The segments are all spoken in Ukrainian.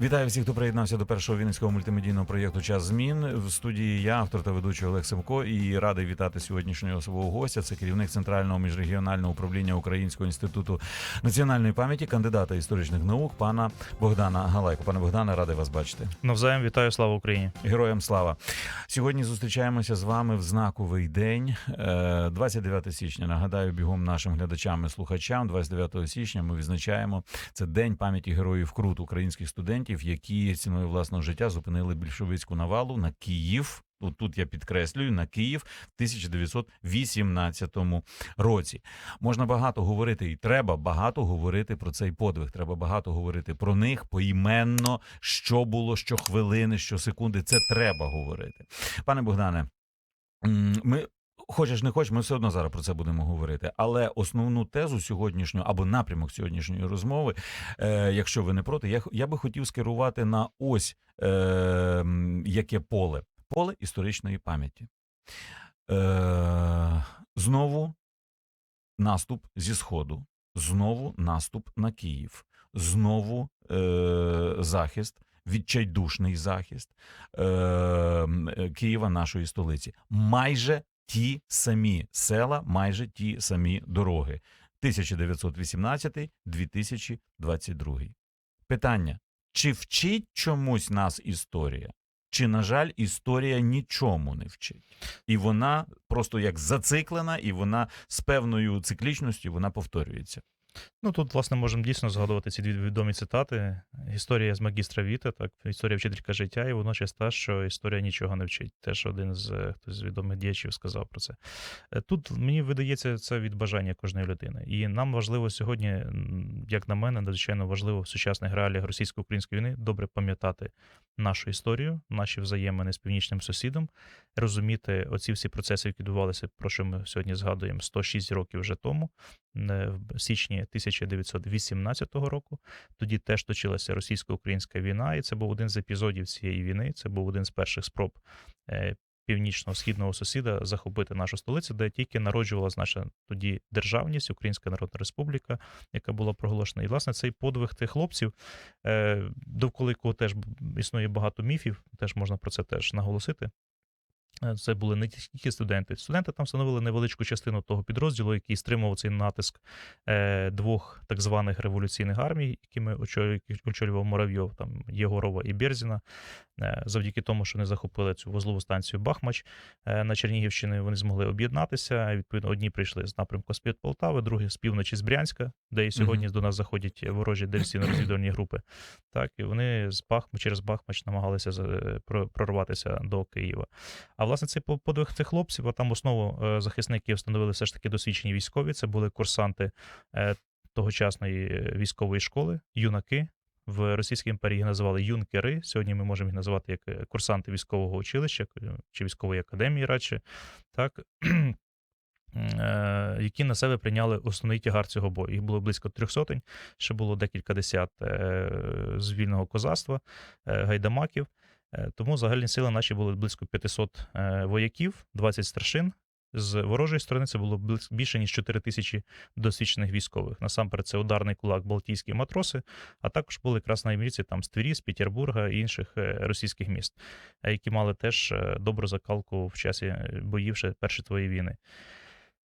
Вітаю всіх, хто приєднався до першого вінницького мультимедійного проєкту Час змін в студії. Я автор та ведучий Олег Семко і радий вітати сьогоднішнього особового гостя. Це керівник центрального міжрегіонального управління Українського інституту національної пам'яті, кандидата історичних наук, пана Богдана Галайко. Пане Богдане, радий вас бачити. Навзаєм вітаю, слава Україні. Героям слава! Сьогодні зустрічаємося з вами в знаковий день, е, 29 січня. Нагадаю, бігом нашим глядачам і слухачам. 29 січня ми відзначаємо це день пам'яті героїв Крут українських студентів, які ціною власного життя зупинили більшовицьку навалу на Київ. От тут я підкреслюю на Київ в 1918 році. Можна багато говорити, і треба багато говорити про цей подвиг. Треба багато говорити про них поіменно, що було, що хвилини, що секунди. Це треба говорити. Пане Богдане, ми. Хочеш, не хочеш, ми все одно зараз про це будемо говорити. Але основну тезу сьогоднішнього або напрямок сьогоднішньої розмови, е, якщо ви не проти, я, я би хотів скерувати на ось е, яке поле поле історичної пам'яті. Е, знову наступ зі Сходу, знову наступ на Київ, знову е, захист, відчайдушний захист е, е, Києва, нашої столиці. Майже ті самі села, майже ті самі дороги. 1918-2022. Питання: чи вчить чомусь нас історія? Чи, на жаль, історія нічому не вчить, і вона просто як зациклена, і вона з певною циклічністю вона повторюється. Ну тут, власне, можемо дійсно згадувати ці дві відомі цитати. Історія з магістра Віта, так, історія вчителька життя, і водночас та, що історія нічого не вчить. Теж один з е, хтось з відомих діячів сказав про це. Е, Тут мені видається це від бажання кожної людини. І нам важливо сьогодні, як на мене, надзвичайно важливо в сучасних реаліях російсько-української війни добре пам'ятати нашу історію, наші взаємини з північним сусідом, розуміти оці всі процеси, які відбувалися, про що ми сьогодні згадуємо 106 років вже тому, е, в січні 1918 року. Тоді теж точилася російсько-українська війна, і це був один з епізодів цієї війни. Це був один з перших спроб е, північно-східного сусіда захопити нашу столицю, де тільки народжувалась наша тоді державність, Українська Народна Республіка, яка була проголошена. І власне цей подвиг тих хлопців, е, довкола якого теж існує багато міфів, теж можна про це теж наголосити. Е, Це були не тільки студенти. Студенти там становили невеличку частину того підрозділу, який стримував цей натиск е, двох так званих революційних армій, якими очолював, очолював Муравйов, там Єгорова і Берзіна. Е, завдяки тому, що вони захопили цю вузлову станцію Бахмач на Чернігівщині, вони змогли об'єднатися. Відповідно, одні прийшли з напрямку з під Полтави, другі з півночі з Брянська, де і сьогодні до нас заходять ворожі диверсійно-розвідувальні групи. Так, і вони з Бахмач через Бахмач намагалися прорватися до Києва. А власне цей по- подвиг цих хлопців, а там основу е, захисників встановили все ж таки досвідчені військові. Це були курсанти е, тогочасної е, військової школи, юнаки. В Російській імперії їх називали юнкери. Сьогодні ми можемо їх називати як курсанти військового училища чи військової академії, радше так. Які на себе прийняли основний тягар цього бою. Їх було близько трьох сотень, ще було декілька десят з вільного козацтва, гайдамаків. Е, Тому загальні сили наші були близько 500 е, вояків, 20 старшин. З ворожої сторони це було більше ніж 4 тисячі досвідчених військових. Насамперед, це ударний кулак Балтійські матроси, а також були красноармійці там з Твері, з Петербурга і інших е, російських міст, які мали теж добру закалку в часі боїв ще Першої твоєї війни.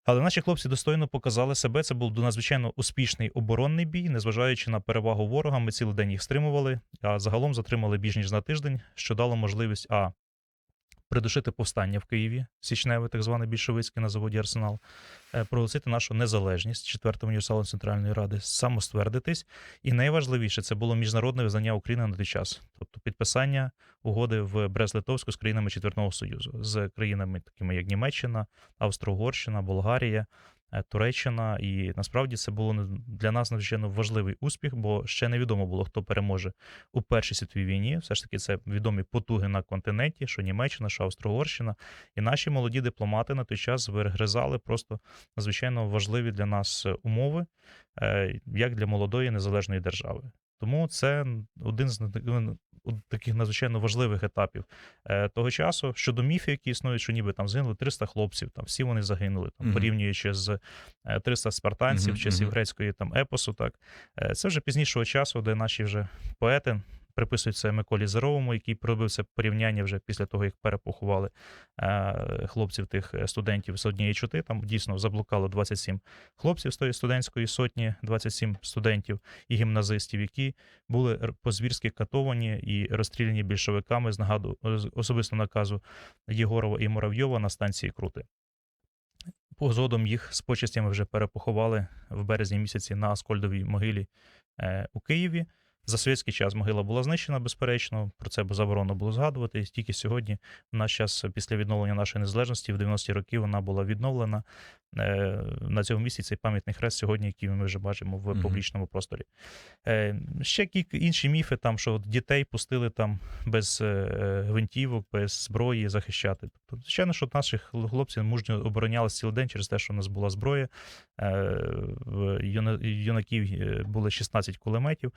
Але наші хлопці достойно показали себе. Це був надзвичайно успішний оборонний бій, незважаючи на перевагу ворога. Ми цілий день їх стримували, а загалом затримали більш ніж на тиждень, що дало можливість а. Придушити повстання в Києві, січневе, так зване більшовицьке на заводі Арсенал, е, проголосити нашу незалежність четвертому універсалу Центральної Ради, самоствердитись. І найважливіше це було міжнародне визнання України на той час, тобто підписання угоди в Брест-Литовську з країнами Четвертного Союзу, з країнами, такими як Німеччина, Австро-Угорщина, Болгарія, Туреччина. І насправді це було для нас надзвичайно важливий успіх, бо ще невідомо було, хто переможе у Першій світовій війні. Все ж таки, це відомі потуги на континенті, що Німеччина, що Австро-Угорщина. І наші молоді дипломати на той час вигризали просто надзвичайно важливі для нас е, умови, е, як для молодої незалежної держави. Тому це один з таких надзвичайно важливих етапів е, того часу. Щодо міфів, які існують, що ніби там згинули 300 хлопців, там всі вони загинули, там Мгм. порівнюючи з е, 300 спартанців Мгм, часів мгм. грецької там епосу. Так Е, це вже пізнішого часу, де наші вже поети приписується Миколі Зеровому, який пробив це порівняння вже після того, як перепоховали е, хлопців тих е, студентів з однієї чоти. Там дійсно заблукало 27 хлопців з тої студентської сотні, 27 студентів і гімназистів, які були по-звірськи катовані і розстріляні більшовиками з нагаду особисто наказу Єгорова і Муравйова на станції Крути. Згодом їх з почестями вже перепоховали в березні місяці на Аскольдовій могилі е, у Києві. За совєтський час могила була знищена, безперечно. Про це заборонено було згадувати. І тільки сьогодні, в наш час, після відновлення нашої незалежності, в 90-ті роки вона була відновлена. Е, на цьому місці цей пам'ятний хрест сьогодні, який ми вже бачимо в публічному просторі. Е, ще кілька інші міфи, там, що дітей пустили там без е, гвинтівок, без зброї захищати. Тобто, звичайно, що наші хл- хлопці мужньо оборонялися цілий день через те, що у нас була зброя. В юна- юнаків були 16 кулеметів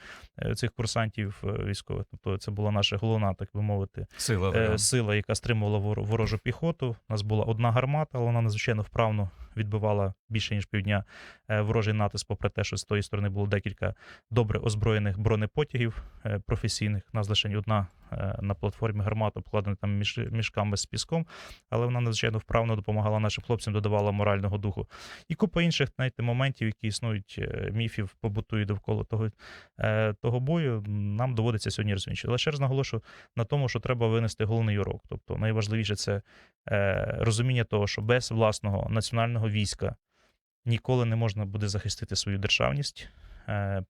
цих курсантів е, військових. Тобто, це була наша головна, так би мовити, Сила е, сила, яка стримувала вор- ворожу піхоту. У нас була одна гармата, але вона надзвичайно вправно відбивала більше ніж півдня е, ворожий натиск, попри те, що з тої сторони було декілька добре озброєних бронепотягів е, професійних. У нас лише одна е, на платформі гармата обкладена там мішками з піском, але вона надзвичайно вправно допомагала нашим хлопцям, додавала морального духу. І купа інших знаєте, моментів, які існують, міфів побутують довкола того, того бою. Нам доводиться сьогодні розвінчувати. Але ще раз наголошую на тому, що треба винести головний урок. Тобто найважливіше це розуміння того, що без власного національного війська ніколи не можна буде захистити свою державність. Е,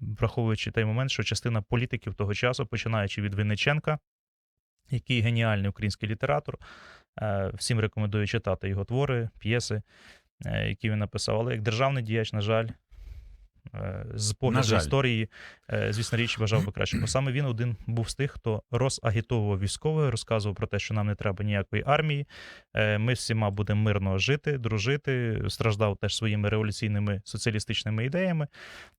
Враховуючи той момент, що частина політиків того часу, починаючи від Винниченка, який геніальний український літератор, е, всім рекомендую читати його твори, п'єси, е, які він написав. Але як державний діяч, на жаль, з погляду історії, е, звісно, річ бажав би краще. Бо саме він один був з тих, хто розагітовував військових, розказував про те, що нам не треба ніякої армії. е, Ми всіма будемо мирно жити, дружити. Страждав теж своїми революційними соціалістичними ідеями.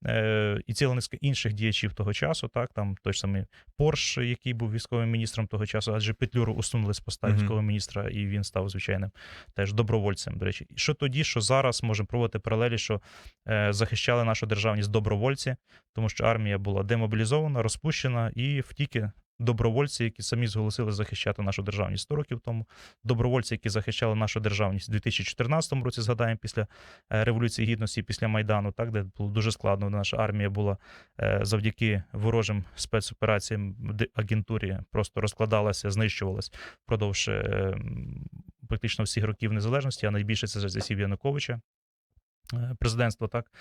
Е, І ціла низка інших діячів того часу, так там той ж самий Порш, який був військовим міністром того часу, адже Петлюру усунули з поста військового міністра, і він став звичайним теж добровольцем. До речі, що тоді, що зараз можемо проводити паралелі, що е, захищали нашу державність добровольці, тому що армія була демобілізована, розпущена, і втіки добровольці, які самі зголосили захищати нашу державність 100 років тому. Добровольці, які захищали нашу державність у 2014 році, згадаємо після е, революції гідності, після майдану, так де було дуже складно. Наша армія була е, завдяки ворожим спецопераціям агентурі просто розкладалася, знищувалась впродовж е, практично всіх років незалежності, а найбільше це за часів Януковича. Е, Президентство, так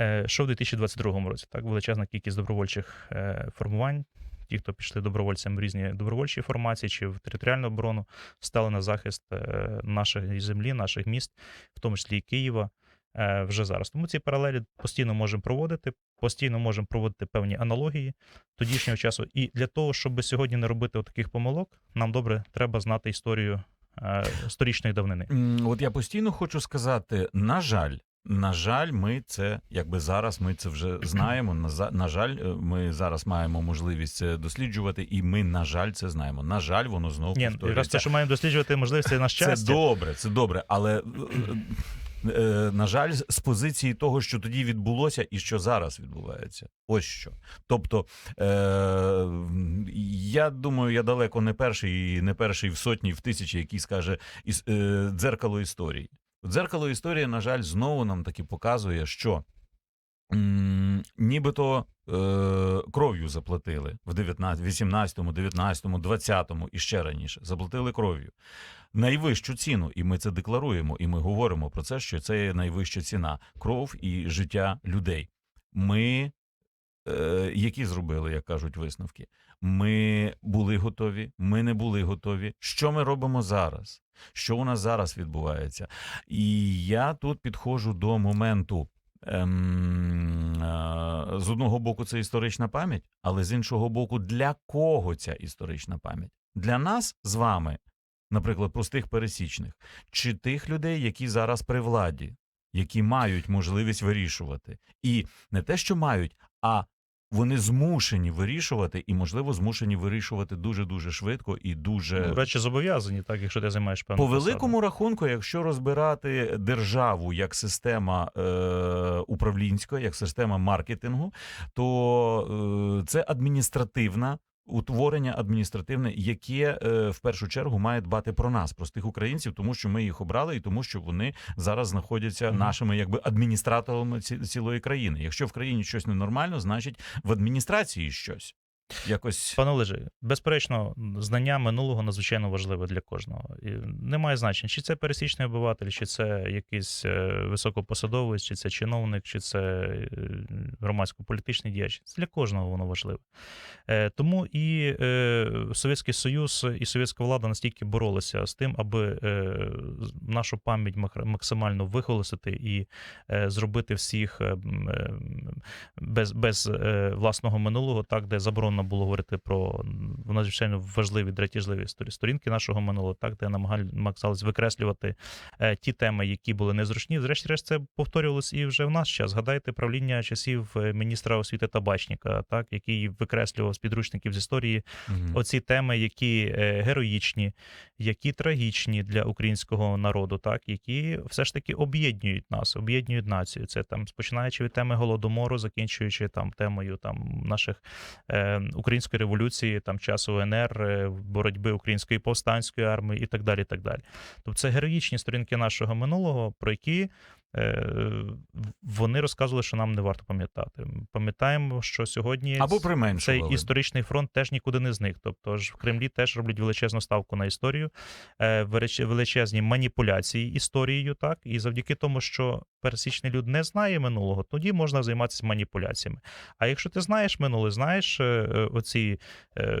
Е, що в 2022 році, так величезна кількість добровольчих е, формувань. Ті, хто пішли добровольцям в різні добровольчі формації чи в територіальну оборону, стали на захист нашої землі, наших міст, в тому числі і Києва, вже зараз. Тому ці паралелі постійно можемо проводити, постійно можемо проводити певні аналогії тодішнього часу. І для того, щоб сьогодні не робити таких помилок, нам добре треба знати історію сторічної давнини. От я постійно хочу сказати: на жаль, на жаль, ми це якби зараз ми це вже знаємо. На, на жаль, е, ми зараз маємо можливість це досліджувати, і ми, на жаль, це знаємо. На жаль, воно знову Ні, якраз те, що маємо досліджувати можливість, це на Це добре, це добре, але. е, е, На жаль, з позиції того, що тоді відбулося, і що зараз відбувається, ось що. Тобто, е, я думаю, я далеко не перший, і не перший в сотні, в тисячі, який скаже е, дзеркало історії. Дзеркало історії, на жаль, знову нам таки показує, що м, нібито е, кров'ю заплатили в 19, 18, 19, 20 і ще раніше. Заплатили кров'ю. Найвищу ціну, і ми це декларуємо, і ми говоримо про це, що це є найвища ціна кров і життя людей. Ми, е, які зробили, як кажуть, висновки. Ми були готові, ми не були готові. Що ми робимо зараз? Що у нас зараз відбувається? І я тут підходжу до моменту. Ем, е, з одного боку, це історична пам'ять, але з іншого боку, для кого ця історична пам'ять? Для нас з вами, наприклад, простих пересічних, чи тих людей, які зараз при владі, які мають можливість вирішувати. І не те, що мають, а вони змушені вирішувати, і, можливо, змушені вирішувати дуже дуже швидко і дуже Ну, Речі зобов'язані, так, якщо ти займаєш певну по посаду. великому рахунку, якщо розбирати державу як система е, управлінська, як система маркетингу, то е, це адміністративна утворення адміністративне, яке е, в першу чергу має дбати про нас, простих українців, тому що ми їх обрали, і тому що вони зараз знаходяться нашими якби адміністраторами цілої країни. Якщо в країні щось ненормально, значить в адміністрації щось якось Пане Олеже, безперечно, знання минулого надзвичайно важливе для кожного. І немає значення, чи це пересічний обиватель, чи це якийсь е, високопосадовець, чи це чиновник, чи це е, громадсько-політичний діяч. Для кожного воно важливе. Е, Тому і Совєтський Союз і совєтська влада настільки боролися з тим, аби нашу пам'ять максимально вихолостити і зробити всіх е, м, е, м, без, без власного минулого, так, де заборонено було говорити про надзвичайно важливі дратіжливі сторі- сторінки нашого минулого, так, де намагали- намагались викреслювати е, ті теми, які були незручні. Зрешті-решт, це повторювалось і вже в наш час. Згадайте правління часів е, міністра освіти Табачника, так, який викреслював з підручників з історії Мгм. оці теми, які е, героїчні, які трагічні для українського народу, так які все ж таки об'єднують нас, об'єднують націю. Це там починаючи від теми голодомору, закінчуючи там темою там наших е, української революції, там часу УНР, е, боротьби української повстанської армії і так далі. І так далі. Тобто це героїчні сторінки нашого минулого, про які. Е, Вони розказували, що нам не варто пам'ятати. Пам'ятаємо, що сьогодні або цей історичний фронт теж нікуди не зник. Тобто ж в Кремлі теж роблять величезну ставку на історію, е, величезні маніпуляції історією, так і завдяки тому, що пересічний люд не знає минулого, тоді можна займатися маніпуляціями. А якщо ти знаєш минуле, знаєш е, оці,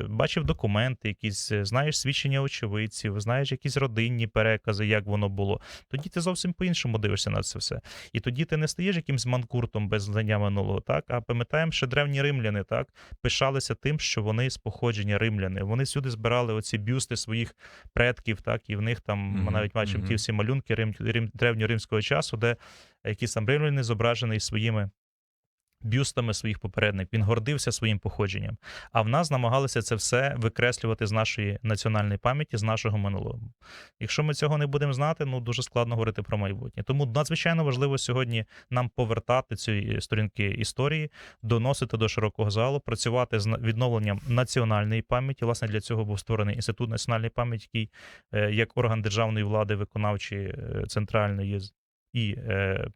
бачив документи, якісь знаєш свідчення очевидців, знаєш якісь родинні перекази, як воно було, тоді ти зовсім по-іншому дивишся на це все. І тоді ти не стаєш якимсь манкуртом без знання минулого, так а пам'ятаємо, що древні римляни так пишалися тим, що вони з походження римляни. Вони сюди збирали оці бюсти своїх предків, так і в них там ми Мгм, навіть бачимо ті всі малюнки рим, рим, древньоримського часу, де якісь там римляни зображений своїми. Бюстами своїх попередників він гордився своїм походженням. А в нас намагалися це все викреслювати з нашої національної пам'яті, з нашого минулого. Якщо ми цього не будемо знати, ну дуже складно говорити про майбутнє. Тому надзвичайно важливо сьогодні нам повертати ці сторінки історії, доносити до широкого залу, працювати з відновленням національної пам'яті. Власне, для цього був створений інститут національної пам'яті, який е, як орган державної влади виконавчої е, центральної і е,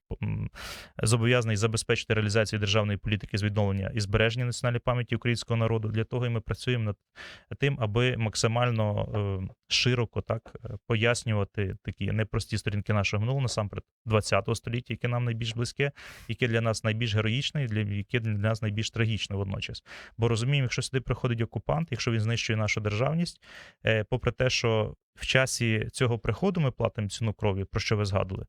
зобов'язаний забезпечити реалізацію державної політики з відновлення і збереження національної пам'яті українського народу. Для того і ми працюємо над тим, аби максимально е, широко так е, пояснювати такі непрості сторінки нашого минулого, насамперед 20 століття, яке нам найбільш близьке, яке для нас найбільш героїчне, і для яке для нас найбільш трагічне водночас. Бо розуміємо, якщо сюди приходить окупант, якщо він знищує нашу державність, е, попри те, що в часі цього приходу ми платимо ціну крові, про що ви згадували,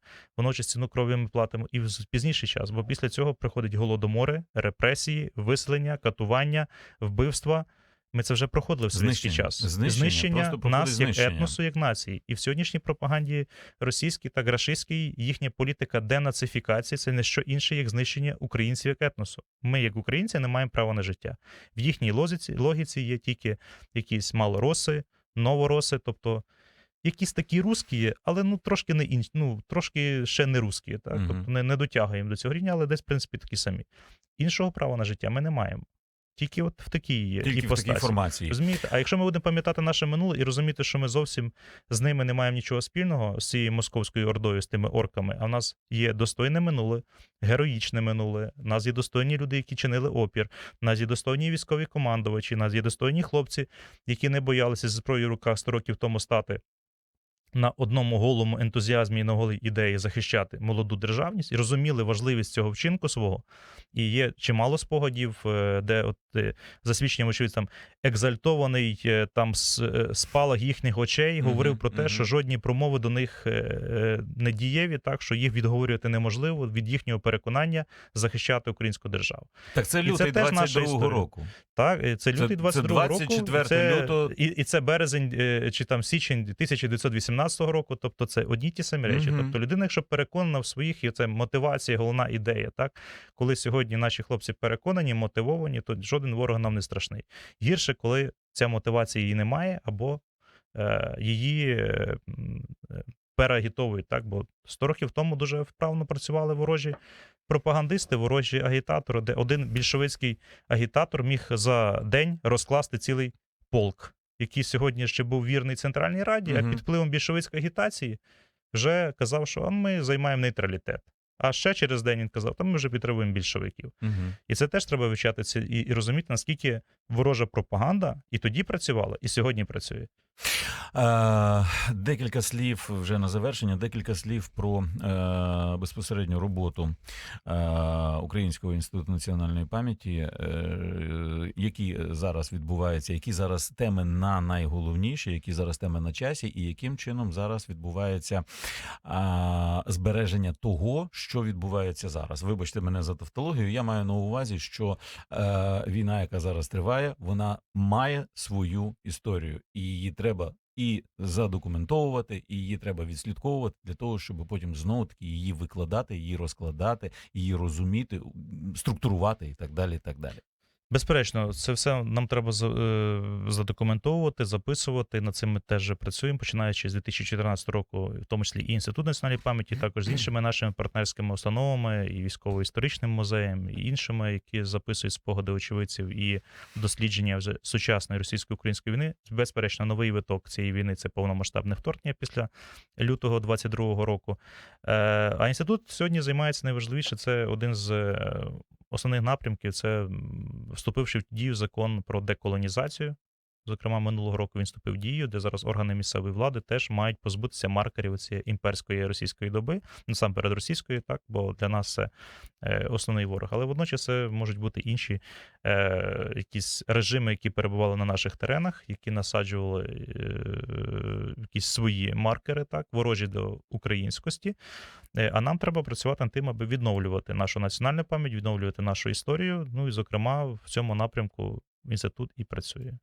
водночас ціну крові ми платимо і в пізніший час, бо після цього приходять голодомори, репресії, виселення, катування, вбивства. Ми це вже проходили в совєтський час. Знищення. Проходить нас як знищення. етносу, як нації. І в сьогоднішній пропаганді російській та рашистській їхня політика денацифікації це не що інше, як знищення українців як етносу. Ми, як українці, не маємо права на життя. В їхній логіці, логіці є тільки якісь малороси, новороси, тобто якісь такі русські, але ну трошки не інші, ну трошки ще не русські, так Мгм. тобто не, не дотягуємо до цього рівня, але десь в принципі такі самі. Іншого права на життя ми не маємо. Тільки от в такій Тільки в такій формації. Розумієте? А якщо ми будемо пам'ятати наше минуле і розуміти, що ми зовсім з ними не маємо нічого спільного з цією московською ордою, з тими орками, а в нас є достойне минуле, героїчне минуле. У нас є достойні люди, які чинили опір. У нас є достойні військові командувачі, у нас є достойні хлопці, які не боялися зі зброєю в руках 100 років тому стати. На одному голому ентузіазмі і на голій ідеї захищати молоду державність і розуміли важливість цього вчинку свого. І є чимало спогадів, е, де от е, за очевидь, там екзальтований е, там спалах їхніх очей говорив про те, що жодні промови до них не дієві, так що їх відговорювати неможливо від їхнього переконання захищати українську державу. Так це лютий 22-го року. Так, це лютий 22 року. 24 це, лютого. І, і це березень е, чи там січень 1918 року. Тобто це одні ті самі речі. Мгм. Тобто людина, якщо переконана в своїх, і це мотивація, головна ідея. Так, коли сьогодні наші хлопці переконані, мотивовані, то жоден ворог нам не страшний. Гірше, коли ця мотивація її немає, або е, її е, е, переагітовують, так? Бо 100 років тому дуже вправно працювали ворожі пропагандисти, ворожі агітатори, де один більшовицький агітатор міг за день розкласти цілий полк, який сьогодні ще був вірний Центральній Раді, Мгм. а під впливом більшовицької агітації вже казав, що а ми займаємо нейтралітет. А ще через день він казав, та ми вже підтримуємо більшовиків. Угу. І це теж треба вивчати і, і розуміти, наскільки ворожа пропаганда і тоді працювала, і сьогодні працює. Е, декілька слів вже на завершення. Декілька слів про е, безпосередню роботу е, Українського інституту національної пам'яті, які зараз відбуваються, які зараз теми на найголовніші, які зараз теми на часі, і яким чином зараз відбувається збереження того, що відбувається зараз. Вибачте мене за тавтологію. Я маю на увазі, що війна, яка зараз триває, вона має свою історію, і її треба і задокументовувати, і її треба відслідковувати для того, щоб потім знову таки її викладати, її розкладати, її розуміти, структурувати і так далі. І так далі. Безперечно, це все нам треба е, задокументовувати, записувати. Над цим ми теж працюємо, починаючи з 2014 року, в тому числі і інститут національної пам'яті, також з іншими нашими партнерськими установами, і військово-історичним музеєм, і іншими, які записують спогади очевидців і дослідження вже сучасної російсько-української війни. Безперечно, новий виток цієї війни це повномасштабне вторгнення після лютого 22-го року. Е, А інститут сьогодні займається найважливіше. Це один з е, основних напрямків. Це вступивши в дію закон про деколонізацію. Зокрема, минулого року він вступив в дію, де зараз органи місцевої влади теж мають позбутися маркерів цієї імперської російської доби, насамперед російської, так, бо для нас це е, основний ворог. Але водночас це можуть бути інші е, якісь режими, які перебували на наших теренах, які насаджували е, якісь свої маркери, так, ворожі до українськості. Е, А нам треба працювати над тим, аби відновлювати нашу національну пам'ять, відновлювати нашу історію. Ну і, зокрема, в цьому напрямку інститут і працює.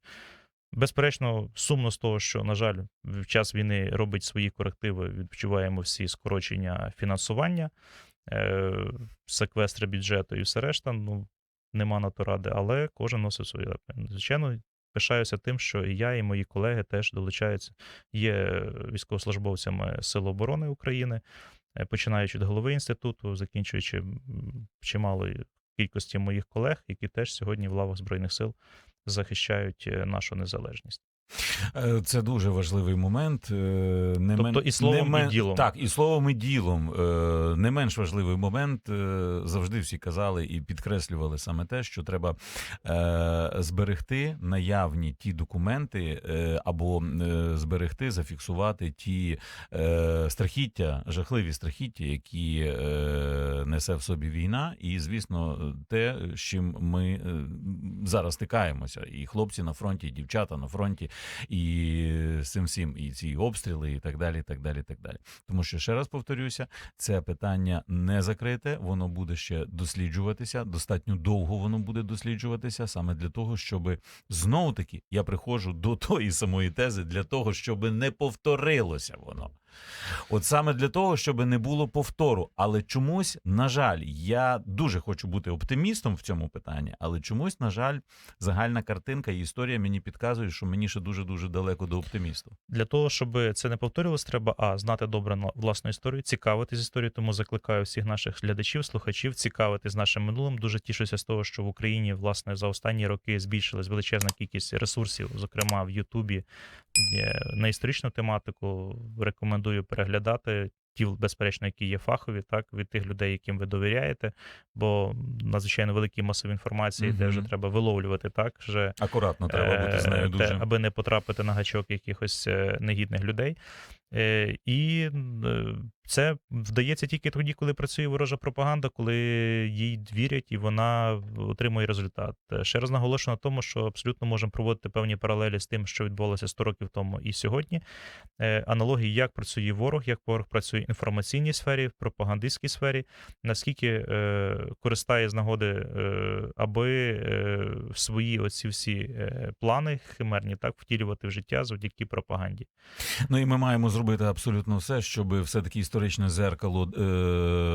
Безперечно, сумно з того, що, на жаль, в час війни робить свої корективи, відчуваємо всі скорочення фінансування, е, секвестри бюджету і все решта. Ну, нема на то ради, але кожен носить лапи. Звичайно, пишаюся тим, що і я, і мої колеги теж долучаються, є військовослужбовцями Сил оборони України, е, починаючи від голови інституту, закінчуючи чималою кількості моїх колег, які теж сьогодні в лавах Збройних сил захищають е, нашу незалежність. Е, Це дуже важливий момент. е, Не Тобто і словом, не і ділом. Так, і словом, і ділом. Е, Не менш важливий момент. Завжди всі казали і підкреслювали саме те, що треба зберегти наявні ті документи або зберегти, зафіксувати ті страхіття, жахливі страхіття, які несе в собі війна, і звісно, те, з чим ми зараз стикаємося, і хлопці на фронті, і дівчата на фронті, і цим всім, і ці обстріли, і так далі. і так далі, і так далі. Тому що ще раз повторюся, це питання не закрите, воно буде ще досліджуватися. Достатньо довго воно буде досліджуватися, саме для того, щоб знову таки я приходжу до тої самої тези, для того, щоб не повторилося воно. От саме для того, щоб не було повтору. Але чомусь, на жаль, я дуже хочу бути оптимістом в цьому питанні, але чомусь, на жаль, загальна картинка і історія мені підказує, що мені ще дуже дуже далеко до оптимісту. Для того, щоб це не повторювалось, треба а знати добре на- власну історію, цікавитись історією. Тому закликаю всіх наших глядачів, слухачів цікавитись нашим минулим. Дуже тішуся з того, що в Україні власне за останні роки збільшилась величезна кількість ресурсів, зокрема в Ютубі на історичну тематику. Рекомендую переглядати. Ті, безперечно, які є фахові, так від тих людей, яким ви довіряєте, бо надзвичайно великі масові інформації, де вже треба виловлювати так, вже Акуратно треба бути з нею Е, дуже. те, аби не потрапити на гачок якихось е, негідних людей. Е, І е, це вдається тільки тоді, коли працює ворожа пропаганда, коли їй вірять і вона отримує результат. Е, Ще раз наголошую на тому, що абсолютно можемо проводити певні паралелі з тим, що відбувалося 100 років тому і сьогодні. Е, Аналогії, як працює ворог, як ворог працює в інформаційній сфері, в пропагандистській сфері, наскільки е, користає з нагоди, аби свої оці всі плани химерні так втілювати в життя завдяки пропаганді. Ну і ми маємо зробити абсолютно все, щоб все таки історичне зеркало е,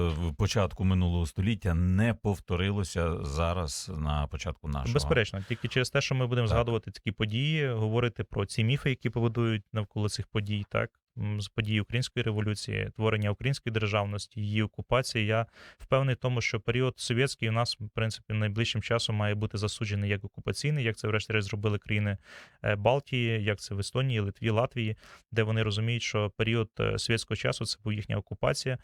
в початку минулого століття не повторилося зараз на початку нашого. Безперечно, тільки через те, що ми будемо Так. згадувати такі події, говорити про ці міфи, які побудують навколо цих подій, так з подій української революції, творення української державності, її окупації. Я впевнений в тому, що період совєтський у нас, в принципі, найближчим часом має бути засуджений як окупаційний, як це врешті зробили країни е, Балтії, як це в Естонії, Литві, Латвії, де вони розуміють, що період е, совєтського часу це був їхня окупація.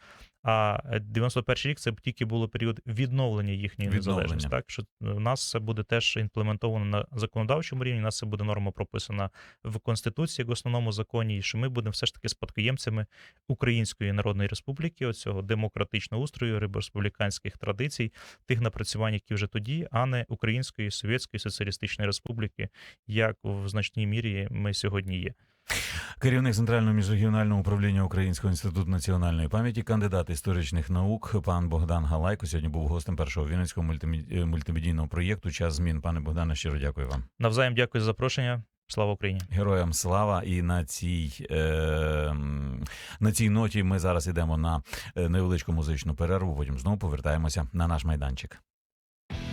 А е, 91 рік це тільки було період відновлення їхньої Відновлення. незалежності. Так що в нас це буде теж імплементовано на законодавчому рівні. У нас це буде норма прописана в конституції як основному законі, і що ми будемо все ж таки спадкоємцями Української Народної Республіки, оцього демократичного устрою, республіканських традицій, тих напрацювань, які вже тоді, а не Української Совєтської Соціалістичної Республіки, як в значній мірі ми сьогодні є. Керівник центрального міжрегіонального управління Українського інституту національної пам'яті, кандидат історичних наук, пан Богдан Галайко сьогодні був гостем першого вінницького е, мультимедійного проєкту Час змін. Пане Богдане, щиро дякую вам. Навзаєм дякую за запрошення. Слава Україні! Героям слава! І на цій, е, на цій ноті ми зараз йдемо на е, невеличку музичну перерву. Потім знову повертаємося на наш майданчик.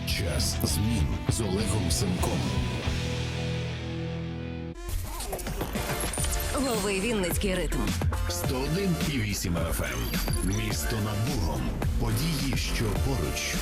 Час змін з Олегом Семком. Лови Вінницький ритм. 101,8 FM. Місто над Богом. Події, що поруч.